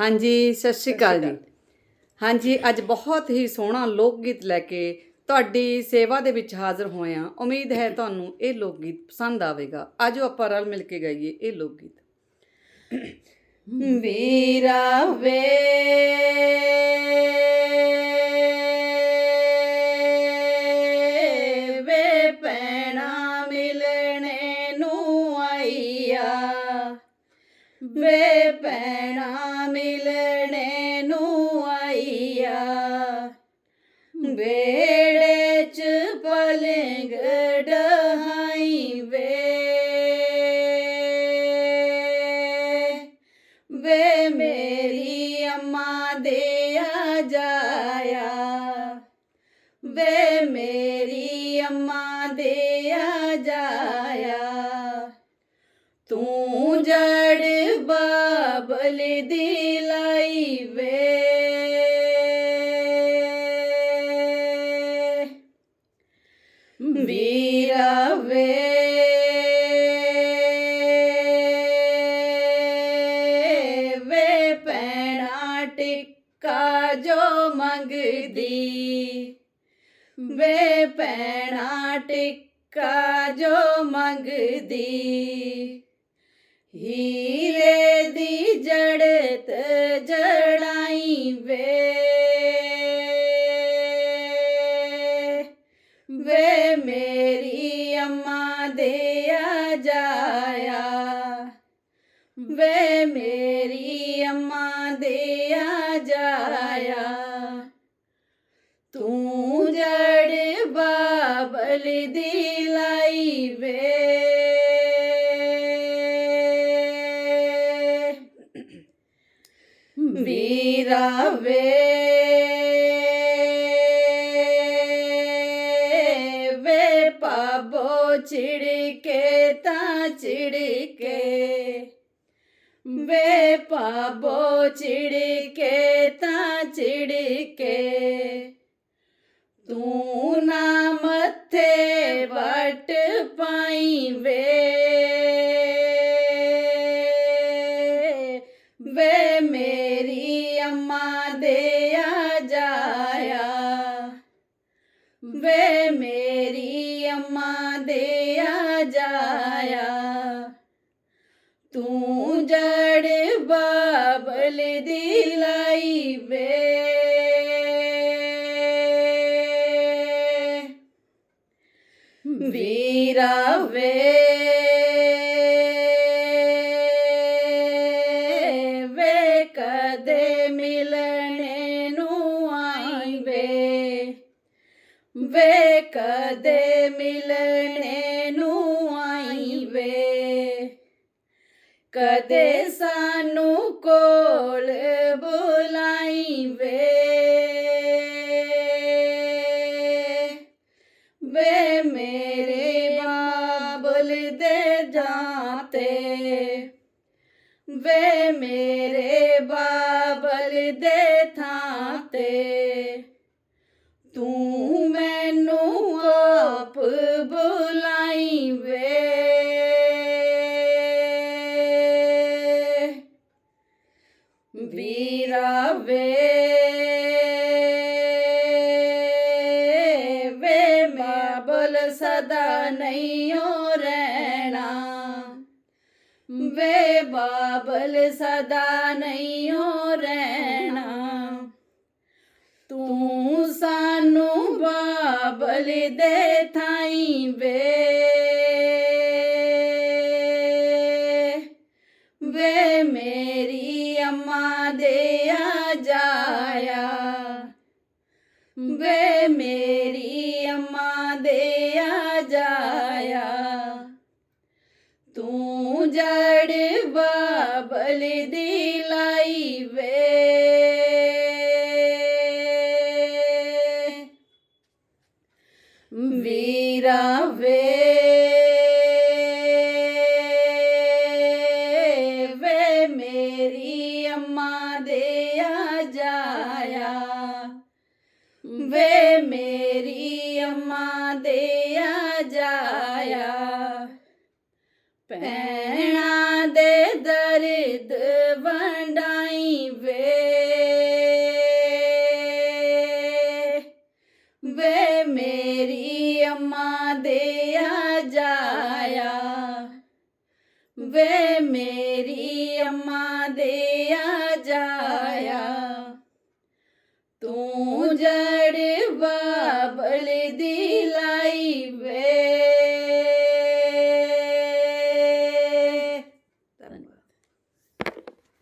ਹਾਂਜੀ ਸਤਿ ਸ਼੍ਰੀ ਅਕਾਲ ਜੀ। ਹਾਂਜੀ ਅੱਜ ਬਹੁਤ ਹੀ ਸੋਹਣਾ ਲੋਕ ਗੀਤ ਲੈ ਕੇ ਤੁਹਾਡੀ ਸੇਵਾ ਦੇ ਵਿੱਚ ਹਾਜ਼ਰ ਹੋਏ ਹਾਂ। ਉਮੀਦ ਹੈ ਤੁਹਾਨੂੰ ਇਹ ਲੋਕ ਗੀਤ ਪਸੰਦ ਆਵੇਗਾ। ਆਜੋ ਆਪਾਂ ਰਲ ਮਿਲ ਕੇ ਗਾਈਏ ਇਹ ਲੋਕ ਗੀਤ ਵੀਰਾ ਵੇ। ਪੈਣਾ ਮਿਲਣੇ ਨੂੰ ਆਈਆ। ਵੇੜੇ ਚ ਪਲੰਗ ਵੇ। ਵੇ ਮੇਰੀ ਅੰਮਾ ਦੇ ਆ ਜਾਇਆ। ਵੇ ਮੇਰੀ ਅੰਮਾ ਦੇ ਆ ਜਾਇਆ। ਬਾਬਲ ਦੀ ਵੇ। ਵੀਰਾ ਵੇ। ਵੇ ਪੈਣਾ ਟਿੱਕਾ ਜੋ ਮੰਗਦੀ। ਵੇ ਪੈਣਾ ਟਿੱਕਾ ਜੋ ਮੰਗਦੀ। ਹੀਰੇ ਦੀ ਜੜਤ ਜੜਾਈ ਵੇ। ਵੇ ਮੇਰੀ ਅੰਮਾ ਦੇ ਆ ਜਾਇਆ। ਵੇ ਮੇਰੀ ਅੰਮਾ ਦੇ ਆ ਜਾਇਆ। ਤੂੰ ਜੜ ਬਾਬਲ ਦੀ ਲਾਈ ਵੇ। ਵੀਰਾ ਵੇ। ਵੇ ਪਾਬੋ ਚਿੜਕੇ ਤਾਂ ਚਿੜਕੇ। ਵੇ ਪਾਬੋ ਚਿੜਕੇ ਤਾਂ ਚਿੜਕੇ। ਤੂੰ ਨਾ ਮੱਥੇ ਵਟ ਪਾਈ ਵੇ ਵੇ। ਵੇ ਮੇਰੀ ਅੰਮਾ ਦੇ ਆ ਜਾਇਆ। ਤੂੰ ਜੜ ਬਾਬਲ ਦੀ ਲਾਈ ਵੇ ਵੇ ਕਦੇ ਮਿਲਣੇ ਨੂੰ ਆਈ ਵੇ। ਕਦੇ ਸਾਨੂੰ ਕੋਲ ਬੁਲਾਈ ਵੇ। ਵੇ ਮੇਰੇ ਬਾਬਲ ਦੇ ਜਾਤੇ ਵੇ ਮੇਰੇ ਬਾਬਲ ਦੇ ਥਾਂ ਵੀਰਾ ਵੇ ਵੇ ਬਾਬਲ ਸਦਾ ਨਹੀਂ ਓ ਰਹਿਣਾ। ਵੇ ਬਾਬਲ ਸਦਾ ਨਹੀਂ ਹੋ ਰਹਿਣਾ। ਤੂੰ ਸਾਨੂੰ ਬਾਬਲ ਦੇ ਥਾਈ ਵੇ। ਜਾਇਆ ਵੇ ਮੇਰੀ ਅੰਮਾ ਦੇ ਆ ਜਾਇਆ। ਤੂੰ ਜੜ ਬਾਬਲ ਦੀ ਲਾਈ ਵੇ। ਵੀਰਾ ਵੇ ਵੇ ਮੇਰੀ ਅੰਮਾ ਦੇ ਆ ਜਾਇਆ ਪੈਣਾ ਦੇ ਦਰਦ ਵੰਡਾਈ ਵੇ। ਵੇ ਮੇਰੀ ਅੰਮਾ ਦੇ ਆ ਜਾਇਆ ਵੇ ਮੇਰੀ ਅੰਮਾ ਦੇ ਆ